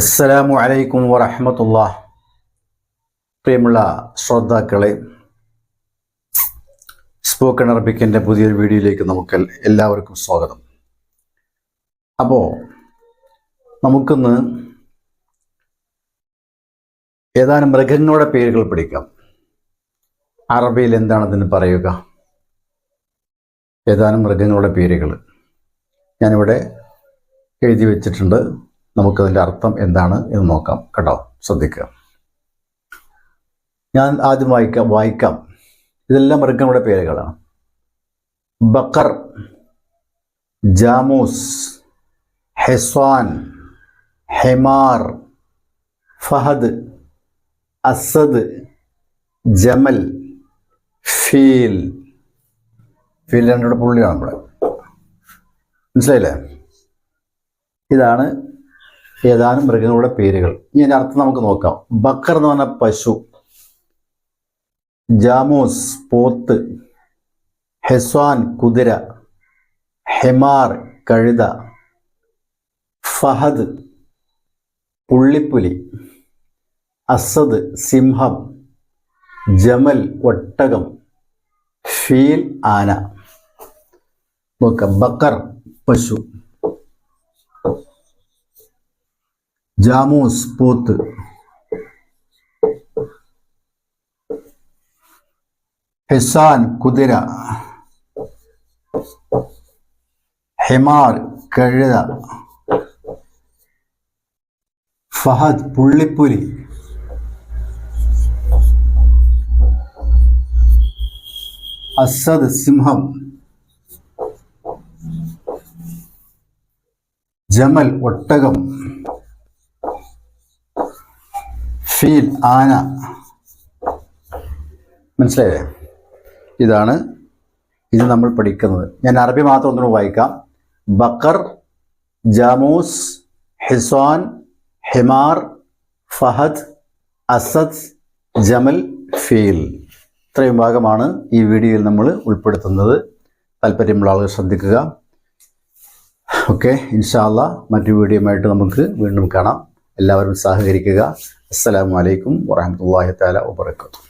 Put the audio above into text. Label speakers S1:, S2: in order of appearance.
S1: അസ്സലാമു അലൈക്കും വറഹമത്തുള്ള പ്രിയമുള്ള ശ്രോതാക്കളെ സ്പോക്കൺ അറബിക്കിന്റെ പുതിയൊരു വീഡിയോയിലേക്ക് നമുക്ക് എല്ലാവർക്കും സ്വാഗതം. അപ്പോൾ നമുക്കിന്ന് ഏതാനും മൃഗങ്ങളുടെ പേരുകൾ പഠിക്കാം. അറബിയിൽ എന്താണതിന് പറയുക? ഏതാനും മൃഗങ്ങളുടെ പേരുകൾ ഞാനിവിടെ എഴുതി വെച്ചിട്ടുണ്ട്. നമുക്കതിന്റെ അർത്ഥം എന്താണ് എന്ന് നോക്കാം കേട്ടോ ശ്രദ്ധിക്കുക. ഞാൻ ആദ്യം വായിക്കാം വായിക്കാം. ഇതെല്ലാം മൃഗങ്ങളുടെ പേരുകളാണ്. ബക്കർ ജാമൂസ് ഹെസ്വാൻ ഹെമാർ ഫഹദ് അസദ് ജമൽ ഫീൽ. ഫീൽ രണ്ടുകൂടെ പുള്ളിയാണ് നമ്മുടെ മനസ്സിലായില്ലേ? ഇതാണ് ഏതാനും മൃഗങ്ങളുടെ പേരുകൾ. ഇനി അതിന്റെ അർത്ഥം നമുക്ക് നോക്കാം. ബക്കർ എന്ന് പറഞ്ഞ പശു ജാമൂസ് പോത്ത് ഹെസ്വാൻ കുതിര ഹെമാർ കഴുത ഫഹദ് പുള്ളിപ്പുലി അസദ് സിംഹം ജമൽ ഒട്ടകം ഫീൽ ആന. നോക്കാം. ബക്കർ പശു. ജാമൂസ് പോത്ത്. ഹെസാൻ കുതിര. ഹെമാർ കഴുത. ഫഹദ് പുള്ളിപ്പുലി. അസദ് സിംഹം. ജമൽ ഒട്ടകം. ഫീൽ ആന. മനസ്സിലായേ ഇതാണ് ഇത് നമ്മൾ പഠിക്കുന്നത്. ഞാൻ അറബി മാത്രം ഒന്നുകൂടെ വായിക്കാം. ബക്കർ ജാമൂസ് ഹിസ്വാൻ ഹിമാർ ഫഹദ് അസദ് ജമൽ ഫീൽ. ഇത്രയും ഭാഗമാണ് ഈ വീഡിയോയിൽ നമ്മൾ ഉൾപ്പെടുത്തുന്നത്. താല്പര്യമുള്ള ആളുകൾ ശ്രദ്ധിക്കുക. ഓക്കെ ഇൻഷാല്ല മറ്റു വീഡിയോയുമായിട്ട് നമുക്ക് വീണ്ടും കാണാം. എല്ലാവരും സഹകരിക്കുക. അസ്സലാമു അലൈക്കും വറഹമത്തല്ലാഹി താല വബർക്കാത്തു